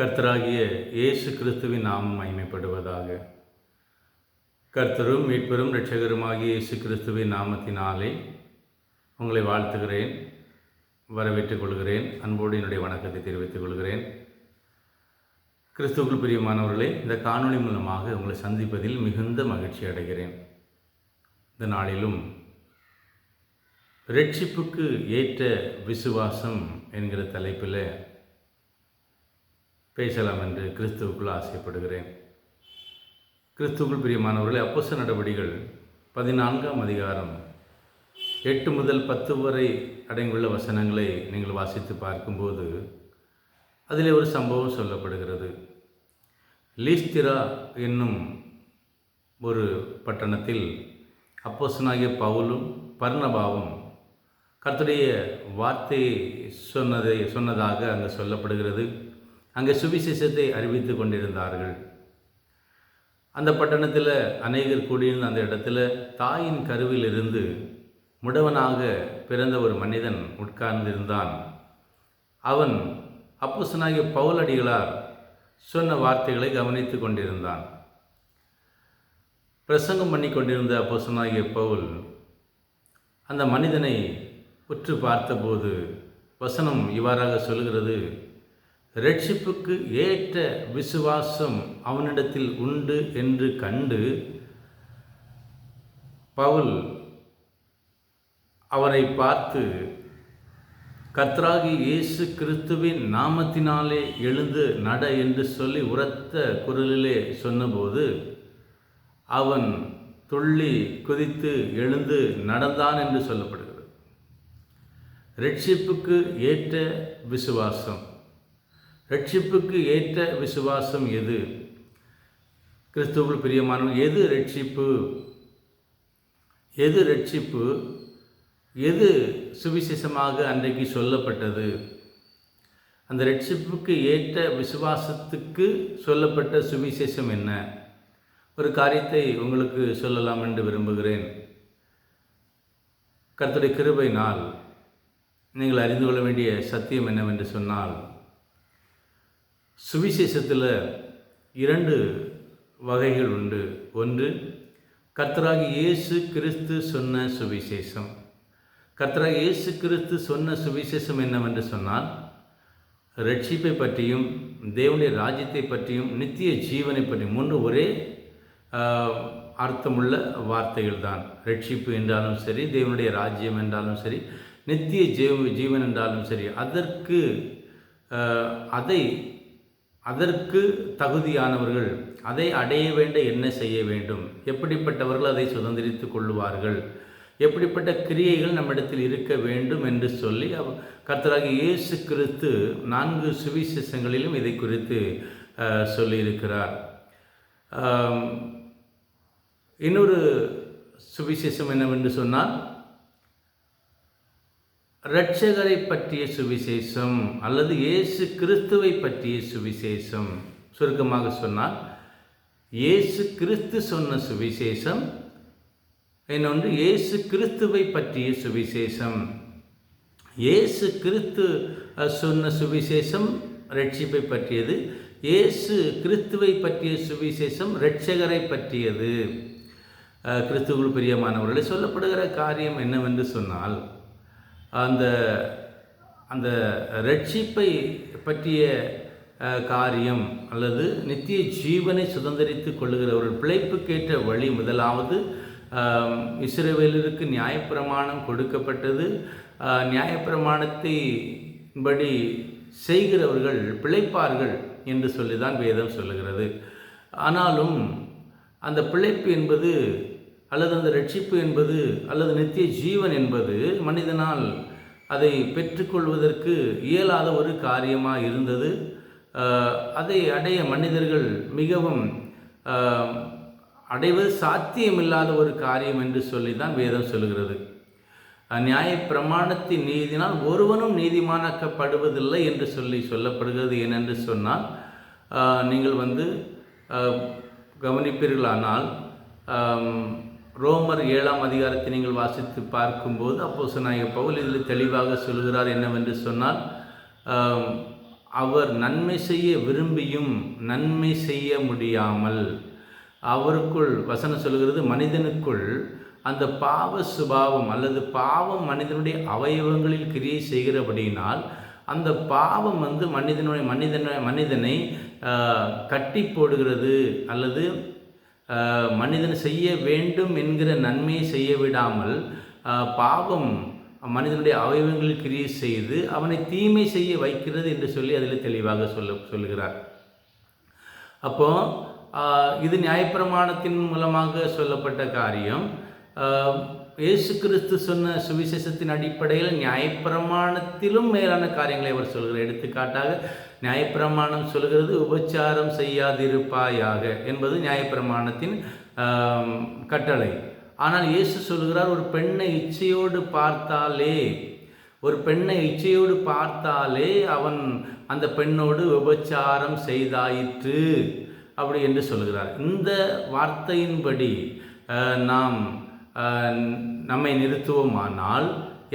கர்த்தராகிய இயேசு கிறிஸ்துவின் நாமம் மகிமைப்படுவதாக. கர்த்தரும் மீட்பெரும் இரட்சகருமாகிய இயேசு கிறிஸ்துவின் நாமத்தினாலே உங்களை வாழ்த்துகிறேன் வரவேற்றுக் கொள்கிறேன் அன்போடு என்னுடைய வணக்கத்தை தெரிவித்துக் கொள்கிறேன். கிறிஸ்துவுக்குள் பிரியமானவர்களே இந்த காணொளி மூலமாக உங்களை சந்திப்பதில் மிகுந்த மகிழ்ச்சி அடைகிறேன். இந்த நாளிலும் ரட்சிப்புக்கு ஏற்ற விசுவாசம் என்கிற தலைப்பில் பேசலாம் என்று கிறிஸ்துவுக்குள் ஆசைப்படுகிறேன். கிறிஸ்துவுக்குள் பிரியமானவர்களே அப்போச நடவடிகள் பதினான்காம் அதிகாரம் எட்டு முதல் பத்து வரை அடங்கியுள்ள வசனங்களை நீங்கள் வாசித்து பார்க்கும்போது அதில் ஒரு சம்பவம் சொல்லப்படுகிறது. லீஸ்திரா என்னும் ஒரு பட்டணத்தில் அப்போசனாகிய பவுலும் பர்ணபாவும் கர்த்தருடைய வார்த்தையை சொன்னதை சொன்னதாக அங்கு சொல்லப்படுகிறது. அங்கே சுவிசேஷத்தை அறிவித்து கொண்டிருந்தார்கள். அந்த பட்டணத்தில் அநேகர் கூடியிருந்த அந்த இடத்துல தாயின் கருவிலிருந்து முடவனாக பிறந்த ஒரு மனிதன் உட்கார்ந்திருந்தான். அவன் அப்போசனாகிய பவுலடிகளார் சொன்ன வார்த்தைகளை கவனித்து கொண்டிருந்தான். பிரசங்கம் பண்ணி கொண்டிருந்த அப்போசனாகிய பவுல் அந்த மனிதனை உற்று பார்த்தபோது வசனம் இவ்வாறாக சொல்கிறது ரட்சிப்புக்கு ஏற்ற விசுவாசம் அவனிடத்தில் உண்டு என்று கண்டு பவுல் அவரை பார்த்து கத்ராகி இயேசு கிறிஸ்துவின் நாமத்தினாலே எழுந்து நட என்று சொல்லி உரத்த குரலிலே சொன்னபோது அவன் துள்ளி குதித்து எழுந்து நடந்தான் என்று சொல்லப்படுகிறது. ரட்சிப்புக்கு ஏற்ற விசுவாசம். ரட்சிப்புக்கு ஏற்ற விசுவாசம் எது? கிறிஸ்துவுக்குள் பிரியமான எது ரட்சிப்பு? எது ரட்சிப்பு? எது சுவிசேஷமாக அன்றைக்கு சொல்லப்பட்டது? அந்த ரட்சிப்புக்கு ஏற்ற விசுவாசத்துக்கு சொல்லப்பட்ட சுவிசேஷம் என்ன? ஒரு காரியத்தை உங்களுக்கு சொல்லலாம் என்று விரும்புகிறேன். கர்த்தருடைய நாள் நீங்கள் அறிந்து கொள்ள வேண்டிய சத்தியம் என்னவென்று சொன்னால் சுவிசேஷத்தில் இரண்டு வகைகள் உண்டு. ஒன்று கர்த்தராகி இயேசு கிறிஸ்து சொன்ன சுவிசேஷம். கத்ரா இயேசு கிறிஸ்து சொன்ன சுவிசேஷம் என்னவென்று சொன்னால் ரட்சிப்பை பற்றியும் தேவனுடைய ராஜ்யத்தை பற்றியும் நித்திய ஜீவனை பற்றியும் மூன்று ஒரே அர்த்தமுள்ள வார்த்தைகள் தான் ரட்சிப்பு என்றாலும் சரி தேவனுடைய ராஜ்யம் என்றாலும் சரி நித்திய ஜீவ ஜீவன் என்றாலும் சரி அதற்கு அதை அதற்கு தகுதியானவர்கள் அதை அடைய வேண்ட என்ன செய்ய வேண்டும்? எப்படிப்பட்டவர்கள் அதை சுதந்திரித்து கொள்ளுவார்கள்? எப்படிப்பட்ட கிரியைகள் நம்மிடத்தில் இருக்க வேண்டும் என்று சொல்லி கர்த்தராக இயேசு கிறிஸ்து நான்கு சுவிசேஷங்களிலும் இதை குறித்து சொல்லியிருக்கிறார். இன்னொரு சுவிசேஷம் என்னவென்று சொன்னால் இரட்சகரை பற்றிய சுவிசேஷம் அல்லது இயேசு கிறிஸ்துவை பற்றிய சுவிசேஷம். சுருக்கமாக சொன்னால் இயேசு கிறிஸ்து சொன்ன சுவிசேஷம் இன்னொன்று இயேசு கிறிஸ்துவை பற்றிய சுவிசேஷம். இயேசு கிறிஸ்து சொன்ன சுவிசேஷம் ரட்சிப்பை பற்றியது. இயேசு கிறிஸ்துவை பற்றிய சுவிசேஷம் இரட்சகரை பற்றியது. கிறிஸ்துவுள் பிரியமானவர்களை சொல்லப்படுகிற காரியம் என்னவென்று சொன்னால் அந்த அந்த ரட்சிப்பை பற்றிய காரியம் அல்லது நித்திய ஜீவனை சுதந்திரித்து கொள்ளுகிறவர்கள் பிழைப்புக்கேற்ற வழி முதலாவது இஸ்ரேவேலருக்கு நியாயப்பிரமாணம் கொடுக்கப்பட்டது. நியாயப்பிரமாணத்தை படி செய்கிறவர்கள் பிழைப்பார்கள் என்று சொல்லி தான் வேதம் சொல்லுகிறது. ஆனாலும் அந்த பிழைப்பு என்பது அல்லது அந்த ரட்சிப்பு என்பது அல்லது நித்திய ஜீவன் என்பது மனிதனால் அதை பெற்றுக்கொள்வதற்கு இயலாத ஒரு காரியமாக இருந்தது. அதை அடைய மனிதர்கள் மிகவும் அடைவது சாத்தியமில்லாத ஒரு காரியம் என்று சொல்லி தான் வேதம் சொல்கிறது நியாய பிரமாணத்தின் நீதினால் ஒருவனும் நீதிமானாக்கப்படுவதில்லை என்று சொல்லி சொல்லப்படுகிறது ஏனென்று சொன்னால் நீங்கள் வந்து கவனிப்பீர்களானால் ரோமர் ஏழாம் அதிகாரத்தை நீங்கள் வாசித்து பார்க்கும்போது அப்போ நாயக பவுல் இதில் தெளிவாக சொல்கிறார் என்னவென்று சொன்னால் அவர் நன்மை செய்ய விரும்பியும் நன்மை செய்ய முடியாமல் அவருக்குள் வசனம் சொல்கிறது மனிதனுக்குள் அந்த பாவ சுபாவம் அல்லது பாவம் மனிதனுடைய அவயவங்களில் கிரியை செய்கிறபடியினால் அந்த பாவம் வந்து மனிதனுடைய மனிதனை மனிதனை கட்டி போடுகிறது அல்லது மனிதன் செய்ய வேண்டும் என்கிற நன்மையை செய்ய விடாமல் பாவம் மனிதனுடைய அவயவங்களில் கிரியை செய்து அவனை தீமை செய்ய வைக்கிறது என்று சொல்லி அதில் தெளிவாக சொல்ல சொல்லுகிறார். அப்போ இது நியாயப்பிரமாணத்தின் மூலமாக சொல்லப்பட்ட காரியம். இயேசு கிறிஸ்து சொன்ன சுவிசேஷத்தின் அடிப்படையில் நியாயப்பிரமாணத்திலும் மேலான காரியங்களை அவர் சொல்கிறார். எடுத்துக்காட்டாக நியாயப்பிரமாணம் சொல்கிறது உபச்சாரம் செய்யாதிருப்பாயாக என்பது நியாயப்பிரமாணத்தின் கட்டளை. ஆனால் இயேசு சொல்கிறார் ஒரு பெண்ணை இச்சையோடு பார்த்தாலே ஒரு பெண்ணை இச்சையோடு பார்த்தாலே அவன் அந்த பெண்ணோடு விபச்சாரம் செய்தாயிற்று அப்படி என்று சொல்கிறார் இந்த வார்த்தையின்படி நாம் நம்மை நிறுத்துவோமானால்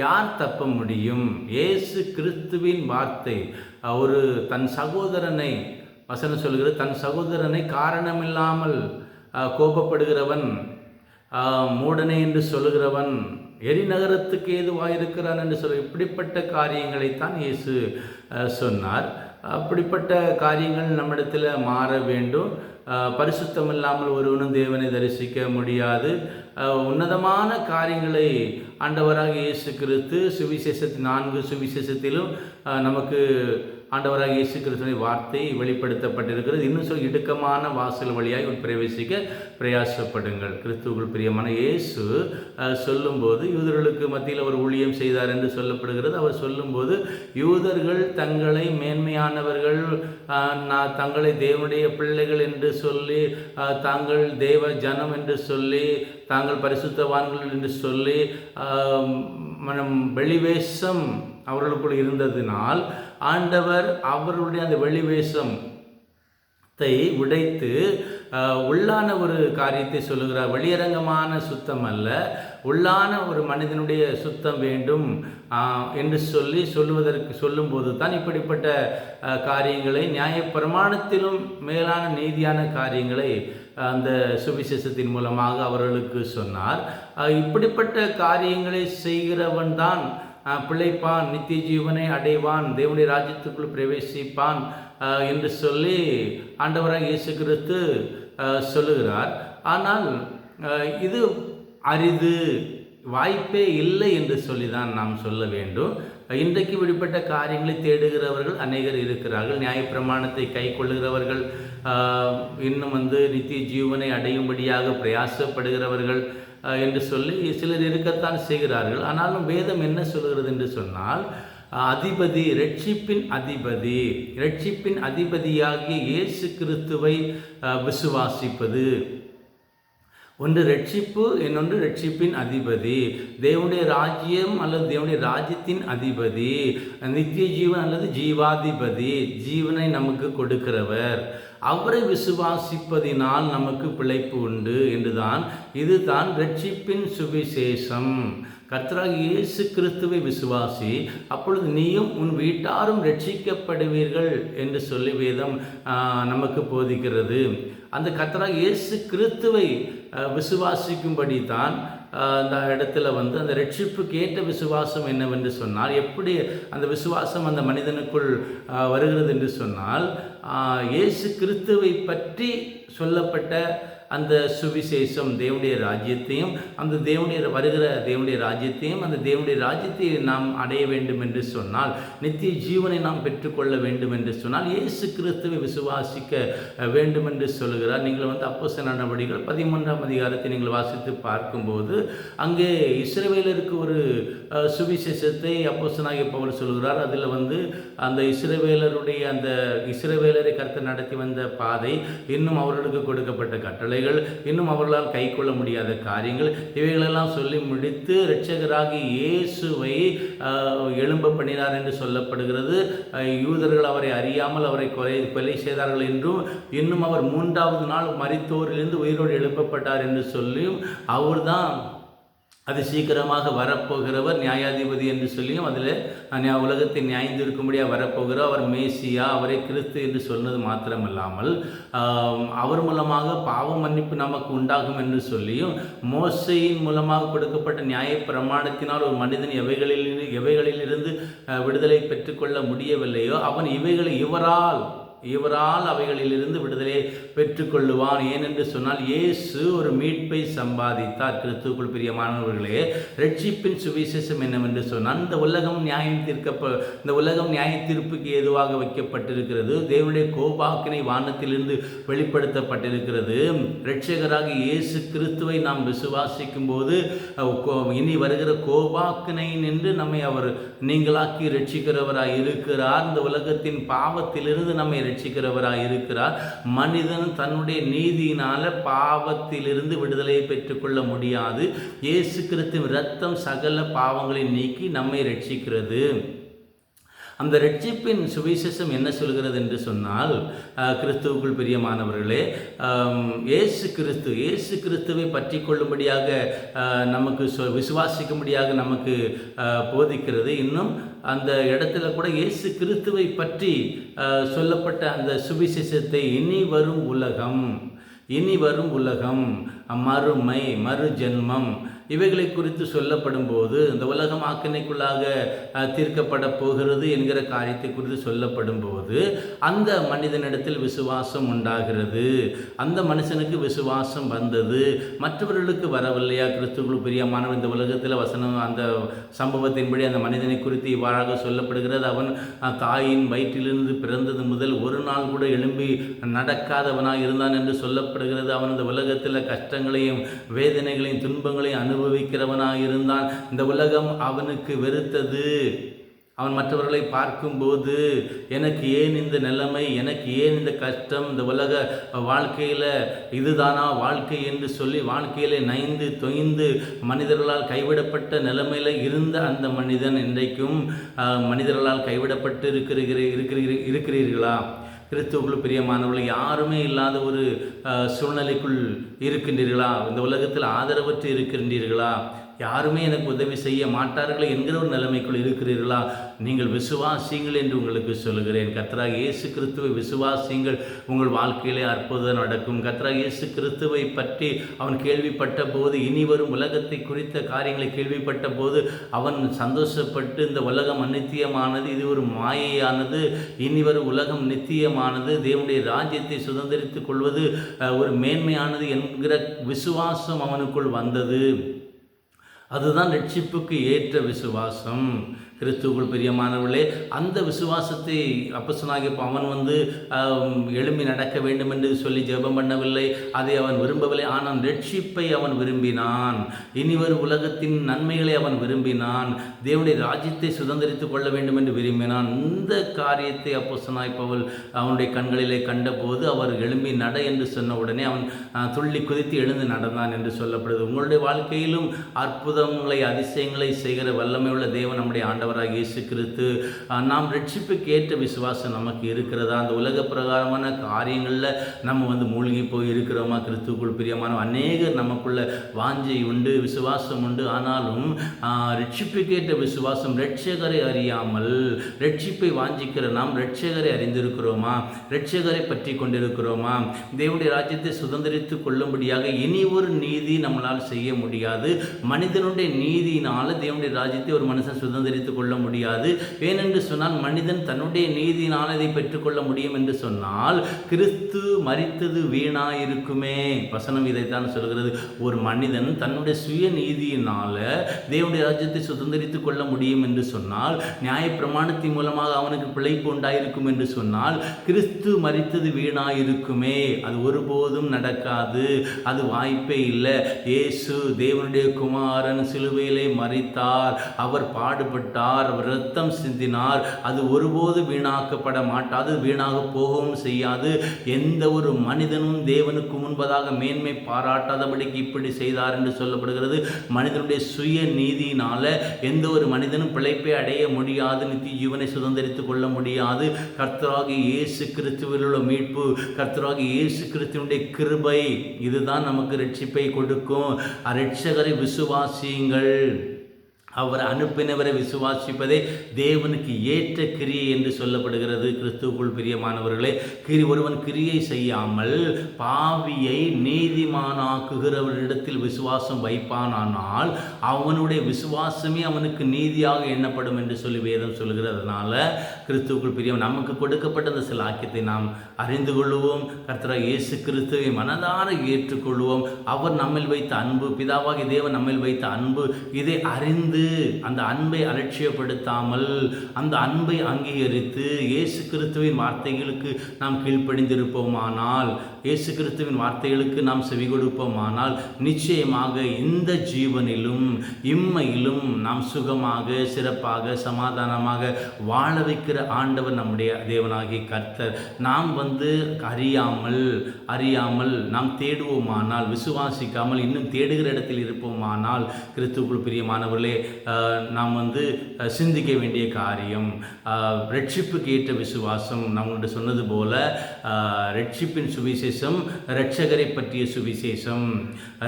யார் தப்ப முடியும்? ஏசு கிறிஸ்துவின் வார்த்தை ஒரு தன் சகோதரனை வசனம் சொல்கிறது தன் சகோதரனை காரணமில்லாமல் கோபப்படுகிறவன் மூடனை என்று சொல்லுகிறவன் எரிநகரத்துக்கு ஏதுவாயிருக்கிறான் என்று சொல்ல இப்படிப்பட்ட காரியங்களைத்தான் இயேசு சொன்னார். அப்படிப்பட்ட காரியங்கள் நம்மிடத்தில் மாற வேண்டும். பரிசுத்தம் இல்லாமல் ஒருவனும் தேவனை தரிசிக்க முடியாது. உன்னதமான காரியங்களை ஆண்டவராக இயேசு கிறித்து சுவிசேஷத்தின் நான்கு சுவிசேஷத்திலும் நமக்கு ஆண்டவராக இயேசு கிறிஸ்துவின் வார்த்தை வெளிப்படுத்தப்பட்டிருக்கிறது. இன்னும் சொல் இடுக்கமான வாசல் வழியாக பிரவேசிக்க பிரயாசப்படுங்கள். கிறிஸ்துவுக்குள் பிரியமான இயேசு சொல்லும்போது யூதர்களுக்கு மத்தியில் அவர் ஊழியம் செய்தார் என்று சொல்லப்படுகிறது. அவர் சொல்லும்போது யூதர்கள் தங்களை மேன்மையானவர்கள் தங்களை தேவனுடைய பிள்ளைகள் என்று சொல்லி தாங்கள் தேவ ஜனம் என்று சொல்லி தாங்கள் பரிசுத்தவான்கள் என்று சொல்லி மனம் வெளிவேஷம் அவர்களுக்குள் இருந்ததினால் ஆண்டவர் அவருடைய அந்த வெளிவேஷம் த்தை உடைத்து உள்ளான ஒரு காரியத்தை சொல்லுகிறார். வெளியரங்கமான சுத்தம் அல்ல. உள்ளான ஒரு மனிதனுடைய சுத்தம் வேண்டும் என்று சொல்லி சொல்லுவதற்கு சொல்லும்போது தான் இப்படிப்பட்ட காரியங்களை நியாய பிரமாணத்திலும் மேலான நீதியான காரியங்களை அந்த சுவிசேஷத்தின் மூலமாக அவர்களுக்கு சொன்னார். இப்படிப்பட்ட காரியங்களை செய்கிறவன் தான் பிழைப்பான் நித்திய ஜீவனை அடைவான் தேவனுடைய ராஜ்யத்துக்குள் பிரவேசிப்பான் என்று சொல்லி ஆண்டவராக இயேசு கிறிஸ்து சொல்லுகிறார். ஆனால் இது அரிது வாய்ப்பே இல்லை என்று சொல்லி தான் நாம் சொல்ல வேண்டும். இன்றைக்கு விடுபட்ட காரியங்களை தேடுகிறவர்கள் அநேகர் இருக்கிறார்கள். நியாயப்பிரமாணத்தை கை கொள்ளுகிறவர்கள் இன்னும் வந்து நித்திய ஜீவனை அடையும்படியாக பிரயாசப்படுகிறவர்கள் என்று சொல்லி சிலர் இருக்கத்தான் செய்கிறார்கள். ஆனாலும் வேதம் என்ன சொல்கிறது என்று சொன்னால் அதிபதி ரட்சிப்பின் அதிபதி ரட்சிப்பின் அதிபதியாகிய இயேசு கிறிஸ்துவை விசுவாசிப்பது. ஒன்று ரட்சிப்பு இன்னொன்று ரட்சிப்பின் அதிபதி. தேவனுடைய ராஜ்யம் அல்லது தேவனுடைய ராஜ்யத்தின் அதிபதி. நித்திய ஜீவன் அல்லது ஜீவாதிபதி. ஜீவனை நமக்கு கொடுக்கிறவர். அவரை விசுவாசிப்பதினால் நமக்கு பிழைப்பு உண்டு என்றுதான். இதுதான் ரட்சிப்பின் சுவிசேஷம். கர்த்தராக இயேசு கிறிஸ்துவை விசுவாசி அப்பொழுது நீயும் உன் வீட்டாரும் ரட்சிக்கப்படுவீர்கள் என்று சொல்லி வேதம் நமக்கு போதிக்கிறது. அந்த கர்த்தராக இயேசு கிறிஸ்துவை விசுவாசிக்கும்படி தான் அந்த இடத்துல வந்து அந்த ரட்சிப்புக்கு ஏற்ற விசுவாசம் என்னவென்று சொன்னால் எப்படி அந்த விசுவாசம் அந்த மனிதனுக்குள் வருகிறது என்று சொன்னால் இயேசு கிறிஸ்துவை பற்றி சொல்லப்பட்ட அந்த சுவிசேஷம் தேவனுடைய ராஜ்யத்தையும் அந்த தேவனுடைய வருகிற தேவனுடைய ராஜ்யத்தையும் அந்த தேவனுடைய ராஜ்யத்தை நாம் அடைய வேண்டும் என்று சொன்னால் நித்திய ஜீவனை நாம் பெற்றுக்கொள்ள வேண்டும் என்று சொன்னால் இயேசு கிறிஸ்துவை விசுவாசிக்க வேண்டும் என்று சொல்கிறார் நீங்கள் வந்து அப்போச நடவடிக்கைகள் பதிமூன்றாம் அதிகாரத்தை நீங்கள் வாசித்து பார்க்கும்போது அங்கே இஸ்ரேவேலருக்கு ஒரு சுவிசேஷத்தை அப்போசனாகிய பவர் சொல்கிறார் அதில் வந்து அந்த இஸ்ரேவேலருடைய அந்த இஸ்ரேவேலரை கருத்தை நடத்தி வந்த பாதை இன்னும் அவர்களுக்கு கொடுக்கப்பட்ட கட்டளை. கட்டளைகள் இன்னும் அவர்களால் கை கொள்ள முடியாத காரியங்கள். இவைகளெல்லாம் சொல்லி முடித்து இரட்சகராகி இயேசுவை எழும்ப பண்ணினார் என்று சொல்லப்படுகிறது. யூதர்கள் அவரை அறியாமல் அவரை கொலை கொலை செய்தார்கள் என்றும் இன்னும் அவர் மூன்றாவது நாள் மறித்தோரிலிருந்து உயிரோடு எழுப்பப்பட்டார் என்று சொல்லியும் அவர்தான் அது சீக்கிரமாக வரப்போகிறவர் நியாயாதிபதி என்று சொல்லியும் அதில் உலகத்தை நியாயந்திருக்கும்படியாக வரப்போகிறார் அவர் மேசியா அவரை கிறிஸ்து என்று சொன்னது மாத்திரமல்லாமல் அவர் மூலமாக பாவ மன்னிப்பு நமக்கு உண்டாகும் என்று சொல்லியும் மோசையின் மூலமாக கொடுக்கப்பட்ட நியாய பிரமாணத்தினால் ஒரு மனிதன் எவைகளில் எவைகளிலிருந்து விடுதலை பெற்றுக்கொள்ள முடியவில்லையோ அவன் இவைகளை இவரால் இவரால் அவைகளிலிருந்து விடுதலை பெற்றுக்கொள்ளுவான் ஏனென்று சொன்னால் இயேசு ஒரு மீட்பை சம்பாதித்தார். கிறிஸ்துக்குள் பிரியமானவர்களே ரட்சிப்பின் சுவிசேஷம் என்னவென்று சொன்னால் இந்த உலகம் நியாயம் தீர்க்கப்ப இந்த உலகம் நியாய தீர்ப்புக்கு ஏதுவாக வைக்கப்பட்டிருக்கிறது. தேவனுடைய கோபாக்கினை வானத்திலிருந்து வெளிப்படுத்தப்பட்டிருக்கிறது. ரட்சகராக இயேசு கிறிஸ்துவை நாம் விசுவாசிக்கும் போது இனி வருகிற கோபாக்கினை நின்று நம்மை அவர் நீங்களாக்கி ரட்சிக்கிறவராக இருக்கிறார் இந்த உலகத்தின் பாவத்திலிருந்து நம்மை ரட்சிக்கிறவராக இருக்கிறார். மனிதன் தன்னுடைய நீதியினால பாவத்திலிருந்து விடுதலையை பெற்றுக்கொள்ள முடியாது. இயேசு கிறிஸ்துவின் ரத்தம் சகல பாவங்களை நீக்கி நம்மை ரட்சிக்கிறது. அந்த ரட்சிப்பின் சுவிசேஷம் என்ன சொல்கிறது என்று சொன்னால் கிறிஸ்துவுக்குள் பிரியமானவர்களே இயேசு கிறிஸ்து இயேசு கிறிஸ்துவை பற்றி கொள்ளும்படியாக நமக்கு சொ விசுவாசிக்கும்படியாக நமக்கு போதிக்கிறது. இன்னும் அந்த இடத்துல கூட இயேசு கிறிஸ்துவை பற்றி சொல்லப்பட்ட அந்த சுவிசேஷத்தை இனி வரும் உலகம் இனி வரும் உலகம் மறுமை மறு ஜென்மம் இவைகளை குறித்து சொல்லப்படும் போது இந்த உலகம் ஆக்கினைக்குள்ளாக தீர்க்கப்பட போகிறது என்கிற காரியத்தை குறித்து சொல்லப்படும் போது அந்த மனிதனிடத்தில் விசுவாசம் உண்டாகிறது. அந்த மனுஷனுக்கு விசுவாசம் வந்தது. மற்றவர்களுக்கு வரவில்லையா? கிறிஸ்துக்குள் பிரியமானவன் இந்த உலகத்தில் வசனம் அந்த சம்பவத்தின்படி அந்த மனிதனை குறித்து இவ்வாறாக சொல்லப்படுகிறது. அவன் தாயின் வயிற்றிலிருந்து பிறந்தது முதல் ஒரு நாள் கூட எழும்பி நடக்காதவனாக இருந்தான் என்று சொல்லப்படுகிறது. அவன் இந்த உலகத்தில் கஷ்டங்களையும் வேதனைகளையும் துன்பங்களையும் அனு அனுபவிக்கிறவனாக இருந்தான் இந்த உலகம் அவனுக்கு வெறுத்தது. அவன் மற்றவர்களை பார்க்கும்போது எனக்கு ஏன் இந்த நிலைமை? எனக்கு ஏன் இந்த கஷ்டம்? இந்த உலக வாழ்க்கையில் இதுதானா? வாழ்க்கை என்று சொல்லி வாழ்க்கையிலே நைந்து தொய்ந்து மனிதர்களால் கைவிடப்பட்ட நிலைமையில் இருந்த அந்த மனிதன் இன்றைக்கும் மனிதர்களால் கைவிடப்பட்டு இருக்கிற இருக்கிறீர்களா? கிறிஸ்துவுக்குள் பிரியமானவர்கள் யாருமே இல்லாத ஒரு சூழ்நிலைக்குள் இருக்கின்றீர்களா? இந்த உலகத்தில் ஆதரவற்று இருக்கின்றீர்களா? யாருமே எனக்கு உதவி செய்ய மாட்டார்கள் என்கிற ஒரு நிலைமைக்குள் இருக்கிறீர்களா? நீங்கள் விசுவாசிங்கள் என்று உங்களுக்கு சொல்கிறேன் கத்ராக இயேசு கிறிஸ்துவை விசுவாசிங்கள் உங்கள் வாழ்க்கையிலே அற்புதம் நடக்கும். கத்ராக இயேசு கிறிஸ்துவை பற்றி அவன் கேள்விப்பட்ட போது இனி வரும் உலகத்தை குறித்த காரியங்களை கேள்விப்பட்ட போது அவன் சந்தோஷப்பட்டு இந்த உலகம் அநித்தியமானது இது ஒரு மாயையானது. இனி வரும் உலகம் நித்தியமானது. தேவனுடைய ராஜ்யத்தை சுதந்திரித்துக் கொள்வது ஒரு மேன்மையானது என்கிற விசுவாசம் அவனுக்குள் வந்தது. அதுதான் ரட்சிப்புக்கு ஏற்ற விசுவாசம். கிறிஸ்துவுக்குள் பிரியமானவர்களே அந்த விசுவாசத்தை அப்பசனாகிய அவன் வந்து எழும்பி நடக்க வேண்டும் என்று சொல்லி ஜெபம் பண்ணவில்லை. அதை அவன் விரும்பவில்லை. ஆனால் ரட்சிப்பை அவன் விரும்பினான். இனிவர் உலகத்தின் நன்மைகளை அவன் விரும்பினான். தேவனுடைய ராஜ்யத்தை சுதந்திரித்துக் கொள்ள வேண்டும் என்று விரும்பினான். இந்த காரியத்தை அப்போசனாய் பவல் அவனுடைய கண்களிலே கண்டபோது அவர் எழும்பி நட என்று சொன்ன உடனே அவன் துள்ளி குதித்து எழுந்து நடந்தான் என்று சொல்லப்படுது. உங்களுடைய வாழ்க்கையிலும் அற்புதங்களை அதிசயங்களை செய்கிற வல்லமை உள்ள தேவன் நம்முடைய ஆண்ட ஆண்டவராக இயேசு கிறிஸ்து நாம் ரட்சிப்புக்கு ஏற்ற விசுவாசம் நமக்கு இருக்கிறதா? அந்த உலக பிரகாரமான காரியங்களில் நம்ம வந்து மூழ்கி போய் இருக்கிறோமா? கிறிஸ்துக்குள் பிரியமான அநேகர் நமக்குள்ள வாஞ்சை உண்டு விசுவாசம் உண்டு. ஆனாலும் ரட்சிப்புக்கேற்ற விசுவாசம் ரட்சகரை அறியாமல் ரட்சிப்பை வாஞ்சிக்கிற நாம் ரட்சகரை அறிந்திருக்கிறோமா? ரட்சகரை பற்றி கொண்டிருக்கிறோமா? தேவனுடைய ராஜ்யத்தை சுதந்திரித்து கொள்ளும்படியாக இனி ஒரு நீதி நம்மளால் செய்ய முடியாது. மனிதனுடைய நீதியினால் தேவனுடைய ராஜ்யத்தை ஒரு மனுஷன் சுதந்திரித்து கொள்ள முடியாது. ஏனென்று சொன்னால் மனிதன் தன்னுடைய நீதியினால் அதை பெற்றுக்கொள்ள முடியும் என்று சொன்னால் கிறிஸ்து மறித்தது வீணாயிருக்குமே. வசனம் இதைத்தான் சொல்கிறது. ஒரு மனிதன் தன்னுடைய சுய நீதியினால் தேவனுடைய ராஜ்யத்தை சுதந்திரித்துக் கொள்ள முடியும் என்று சொன்னால் நியாய பிரமாணத்தின் மூலமாக அவனுக்கு பிழைப்பு உண்டாயிருக்கும் என்று சொன்னால் கிறிஸ்து மறித்தது வீணாயிருக்குமே. அது ஒருபோதும் நடக்காது. அது வாய்ப்பே இல்லை. இயேசு தேவனுடைய குமாரன் சிலுவையிலே மறித்தார் அவர் பாடுபட்டார். கொண்டார் ரத்தம் சிந்தினார். அது ஒருபோது வீணாக்கப்பட மாட்டாது வீணாக போகவும் செய்யாது. எந்த ஒரு மனிதனும் தேவனுக்கு முன்பதாக மேன்மை பாராட்டாதபடிக்கு இப்படி செய்தார் என்று சொல்லப்படுகிறது. மனிதனுடைய சுய நீதியினால எந்த ஒரு மனிதனும் பிழைப்பை அடைய முடியாது நித்திய ஜீவனை சுதந்திரித்துக் கொள்ள முடியாது. கர்த்தராகி இயேசு கிறிஸ்துவில் உள்ள மீட்பு கர்த்தராகி இயேசு கிறிஸ்துவனுடைய கிருபை இதுதான் நமக்கு ரட்சிப்பை கொடுக்கும். அரட்சகரை விசுவாசியுங்கள். அவர் அனுப்பினவரை விசுவாசிப்பதே தேவனுக்கு ஏற்ற கிரியை என்று சொல்லப்படுகிறது. கிறிஸ்துவுக்குள் பிரியமானவர்களே கிரி ஒருவன் கிரியை செய்யாமல் பாவியை நீதிமானாக்குகிறவரிடத்தில் விசுவாசம் வைப்பானானால் அவனுடைய விசுவாசமே அவனுக்கு நீதியாக எண்ணப்படும் என்று சொல்லி வேதம் சொல்கிறதுனால கிறிஸ்துவுக்குள் பிரியம். நமக்கு கொடுக்கப்பட்ட அந்த சில ஆக்கியத்தை நாம் அறிந்து கொள்வோம் கர்த்தரா இயேசு கிறிஸ்துவை மனதார ஏற்றுக்கொள்வோம். அவர் நம்மில் வைத்த அன்பு பிதாவாகி தேவன் நம்மில் வைத்த அன்பு இதை அறிந்து அந்த அன்பை அலட்சியப்படுத்தாமல் அந்த அன்பை அங்கீகரித்து இயேசு கிறிஸ்துவின் வார்த்தைகளுக்கு நாம் கீழ்ப்படிந்திருப்போமானால் இயேசு கிறிஸ்துவின் வார்த்தைகளுக்கு நாம் செவி கொடுப்போமானால் நிச்சயமாக இந்த ஜீவனிலும் இம்மையிலும் நாம் சுகமாக சிறப்பாக சமாதானமாக வாழ வைக்கிற ஆண்டவர் நம்முடைய தேவனாகிய கர்த்தர். நாம் வந்து அறியாமல் அறியாமல் நாம் தேடுவோமானால் விசுவாசிக்காமல் இன்னும் தேடுகிற இடத்தில் இருப்போமானால் கிறிஸ்துக்குள் பிரியமானவர்களே நாம் வந்து சிந்திக்க வேண்டிய காரியம் ரட்சிப்புக்கு ஏற்ற விசுவாசம். நம்மள்கிட்ட சொன்னது போல ரட்சிப்பின் சுவிசேஷம் ரட்சகரை பற்றிய சுவிசேஷம்.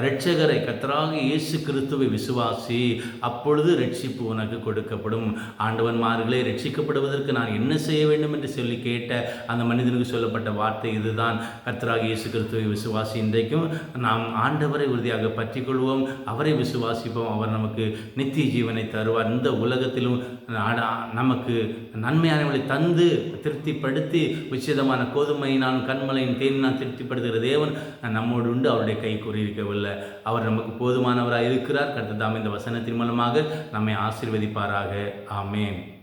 ரட்சகரை கத்தராக இயேசு கிறிஸ்துவை விசுவாசி அப்பொழுது ரட்சிப்பு உனக்கு கொடுக்கப்படும். ஆண்டவன்மார்களே ரட்சிக்கப்படுவதற்கு நான் என்ன செய்ய வேண்டும் என்று சொல்லி கேட்ட அந்த மனிதனுக்கு சொல்லப்பட்ட வார்த்தை இதுதான். கத்தராக இயேசு கிறிஸ்துவை விசுவாசி இன்றைக்கும் நாம் ஆண்டவரை உறுதியாக பற்றி கொள்வோம் அவரை விசுவாசிப்போம். அவர் நமக்கு நித்திய ஜீவனை தருவார். இந்த உலகத்திலும் நமக்கு நன்மையானவர்களை தந்து திருப்திப்படுத்தி உச்சிதமான கோதுமையினாலும் கண்மலையின் தேனினால் திருப்திப்படுத்துகிற தேவன் நம்மோடு உண்டு அவருடைய கை கூறியிருக்கவில்லை. அவர் நமக்கு போதுமானவராக இருக்கிறார் கருத்து தாம் இந்த வசனத்தின் மூலமாக நம்மை ஆசீர்வதிப்பாராக. ஆமேன்.